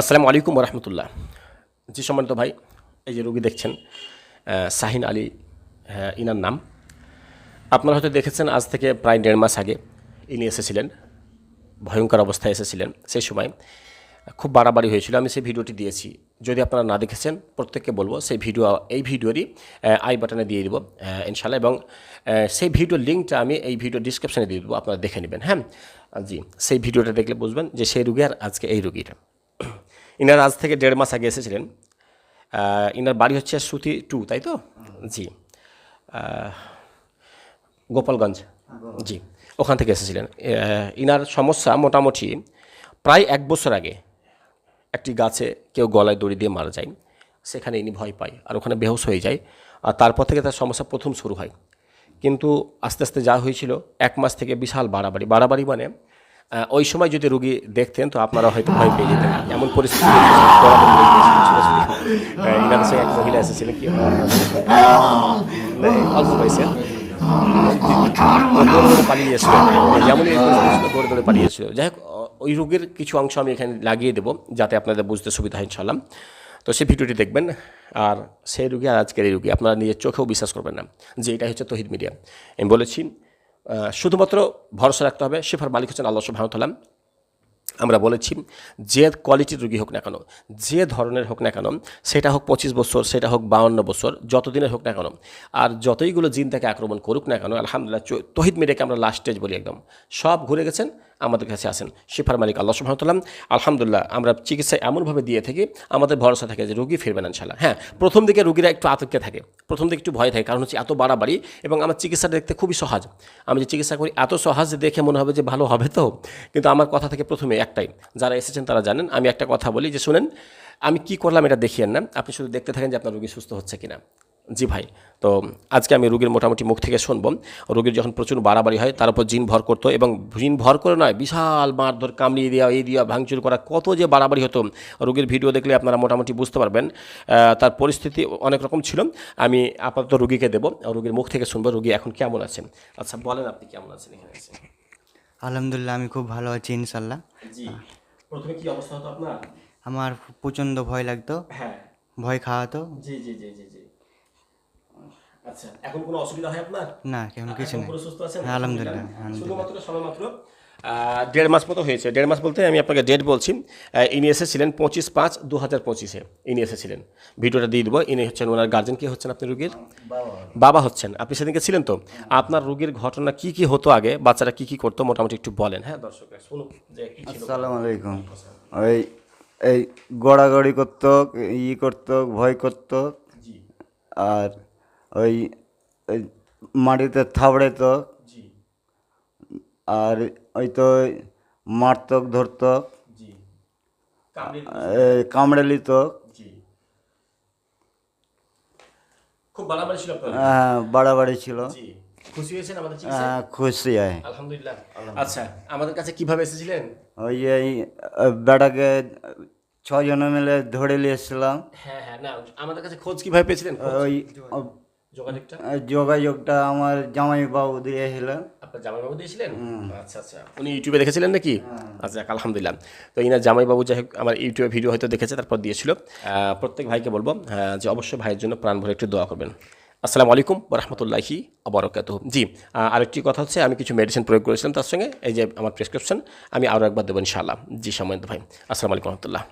আসসালামু আলাইকুম রহমতুল্লাহ জি সম্মানিত ভাই এই যে রোগী দেখছেন শাহিন আলী হ্যাঁ, ইনার নাম। আপনারা হয়তো দেখেছেন আজ থেকে প্রায় দেড় মাস আগে ইনি এসেছিলেন ভয়ঙ্কর অবস্থায় এসেছিলেন সেই সময়। খুব বাড়াবাড়ি হয়েছিল আমি সেই ভিডিওটি দিয়েছি। যদি আপনারা না দেখেছেন প্রত্যেককে বলব সেই ভিডিও এই ভিডিওরই আই বাটনে দিয়ে দিব ইনশাল্লাহ এবং সেই ভিডিওর লিঙ্কটা আমি এই ভিডিও ডিসক্রিপশানে দিয়ে দেবো আপনারা দেখে নেবেন হ্যাঁ? জি সেই ভিডিওটা দেখলে বুঝবেন যে সেই রুগী আর আজকে এই রুগীটা। ইনার আজ থেকে দেড় মাস আগে এসেছিলেন। ইনার বাড়ি হচ্ছে সুতি টু, তাই তো? জি। গোপালগঞ্জ। জি, ওখান থেকে এসেছিলেন। ইনার সমস্যা মোটামুটি প্রায় এক বছর আগে একটি গাছে কেউ গলায় দড়ি দিয়ে মারা যায়। সেখানে ইনি ভয় পায় আর ওখানে বেহুশ হয়ে যায়। আর তারপর থেকে তার সমস্যা প্রথম শুরু হয়। কিন্তু আস্তে আস্তে যা হয়েছিল, এক মাস থেকে বিশাল বাড়াবাড়ি। বাড়াবাড়ি মানে ওই সময় যদি রুগী দেখতেন, তো আপনারা হয়তো ভয় পেয়ে যেতেন। এমন পরিস্থিতি এক মহিলা এসেছিলেন কি? অল্প পালিয়ে এসেছিল। যাই হোক ওই রোগের কিছু অংশ আমি এখানে লাগিয়ে দেবো, যাতে আপনাদের বুঝতে সুবিধা হয় ইনশাল্লাহ তো সেই ভিডিওটি দেখবেন, আর সেই রুগী আর আজকের এই রুগী, আপনারা নিজের চোখেও বিশ্বাস করবেন না যে এটাই হচ্ছে তহিদ মিডিয়া। আমি বলেছি শুধুমাত্র ভরসা রাখতে হবে, শেফার মালিক হচ্ছেন আল্লাহ সুবাহতালাম আমরা বলেছি, যে কোয়ালিটির রুগী হোক না কেন, যে ধরনের হোক না কেন, সেটা হোক পঁচিশ বছর, সেটা হোক বাউন্ন বছর, যতদিনের হোক না কেন, আর যতইগুলো জিন তাকে আক্রমণ করুক না কেন, আলহামদুলিল্লাহ তহিদ মিডিয়াকে আমরা লাস্ট স্টেজ বলি একদম। সব ঘুরে গেছেন আমাদের কাছে আসেন শিফার মালিক আল্লাহ সুহামতাল্লাম আলহামদুলিল্লাহ, আমরা চিকিৎসা এমনভাবে দিয়ে থাকি, আমাদের ভরসা থাকে যে রুগী ফিরবেন ইনশাল্লাহ হ্যাঁ প্রথম দিকে রুগীরা একটু আতঙ্কে থাকে, প্রথম দিকে একটু ভয় থাকে, কারণ হচ্ছে এত বাড়াবাড়ি এবং আমার চিকিৎসাটা দেখতে খুবই সহজ। আমি যে চিকিৎসা করি এত সহজ দেখে মনে হবে যে ভালো হবে তো, কিন্তু আমার কথা থেকে প্রথমে একটাই, যারা এসেছেন তারা জানেন, আমি একটা কথা বলি যে শুনেন, আমি কি করলাম এটা দেখিয়েন না, আপনি শুধু দেখতে থাকেন যে আপনার রুগী সুস্থ হচ্ছে কিনা। জি ভাই তো আজকে আমি রুগীর মোটামুটি মুখ থেকে শুনব। রুগীর যখন প্রচুর বাড়াবাড়ি হয় তার উপর জিন ভর করতো এবং জিন ভর করে নয় বিশাল মারধর কামড়িয়ে দেওয়া এই দেওয়া ভাঙচুর করা কত যে বাড়াবাড়ি হতো। রুগীর ভিডিও দেখলে আপনারা মোটামুটি বুঝতে পারবেন তার পরিস্থিতি অনেক রকম ছিল। আমি আপাতত রুগীকে দেবো রুগীর মুখ থেকে শুনব রুগী এখন কেমন আছেন আচ্ছা বলেন আপনি কেমন আছেন এখানে এসে। আলহামদুলিল্লাহ আমি খুব ভালো আছি ইনশাল্লাহ জি প্রথমে কি অবস্থা হতো আপনার? আমার প্রচণ্ড ভয় লাগতো। হ্যাঁ। ভয় খাওয়াতো জি জি জি জি জি। আচ্ছা এখন কোনো অসুবিধা হয় আপনার? না কেমন কিছু নেই। সুস্থ আছেন? হ্যাঁ, আলহামদুলিল্লাহ। শুধুমাত্র সবেমাত্র দেড় মাস মতো হয়েছে। দেড় মাস বলতে আমি আপনাকে ডেট বলছি। ইনি এসেছিলেন পঁচিশ পাঁচ দু হাজার পঁচিশে। ইনি এসেছিলেন ভিডিওটা দিয়ে দেবো। ইনি হচ্ছেন ওনার গার্জেন কে হচ্ছেন আপনি রুগীর? বাবা। হচ্ছেন। আপনি সেদিনকে ছিলেন তো? আপনার রুগীর ঘটনা কি কি হতো আগে? বাচ্চারা কি কি করতো? মোটামুটি একটু বলেন। হ্যাঁ দর্শক শুনুন যে কি ছিল। আসসালামু আলাইকুম। ওই এই গড়াগড়ি করতো ই করতো ভয় করতো। আর ওই ওই মাটিতে থাবড়েতো জি। আর ওই তো মারতক ধরতো। কামড়ে লিত খুব বাড়াবাড়ি ছিল হ্যাঁ, বাড়াবাড়ি ছিল। খুশি হয়েছেন আমাদের হ্যাঁ, খুশি হয়। আলহামদুলিল্লাহ আচ্ছা আমাদের কাছে কীভাবে এসেছিলেন? ওই এই বেটাকে ছজনে মিলে ধরে নিয়েছিলাম হ্যাঁ হ্যাঁ না আমাদের কাছে খোঁজ কীভাবে পেয়েছিলেন? ওই যোগাযোগটা? যোগাযোগটা আমার জামাই বাবু দিয়েছিলেন আপনার জামাইবাবু দিয়েছিলেন? আচ্ছা আচ্ছা। উনি ইউটিউবে দেখেছিলেন নাকি? আচ্ছা যাক, আলহামদুলিল্লাহ। তো ইনার জামাইবাবু যাই হোক আমার ইউটিউবে ভিডিও হয়তো দেখেছে তারপর দিয়েছিল। প্রত্যেক ভাইকে বলব যে অবশ্যই ভাইয়ের জন্য প্রাণ ভরে একটু দোয়া করবেন। আসসালামু আলাইকুম রহমতুল্লাহি আবরকাত জি আরেকটি কথা হচ্ছে আমি কিছু মেডিসিন প্রয়োগ করেছিলাম তার সঙ্গে এই যে আমার প্রেসক্রিপশন আমি আরও একবার দেবো ইনশাআল্লাহ। জি সময় ভাই আসসালামু আলাইকুম রহমতুল্লাহ।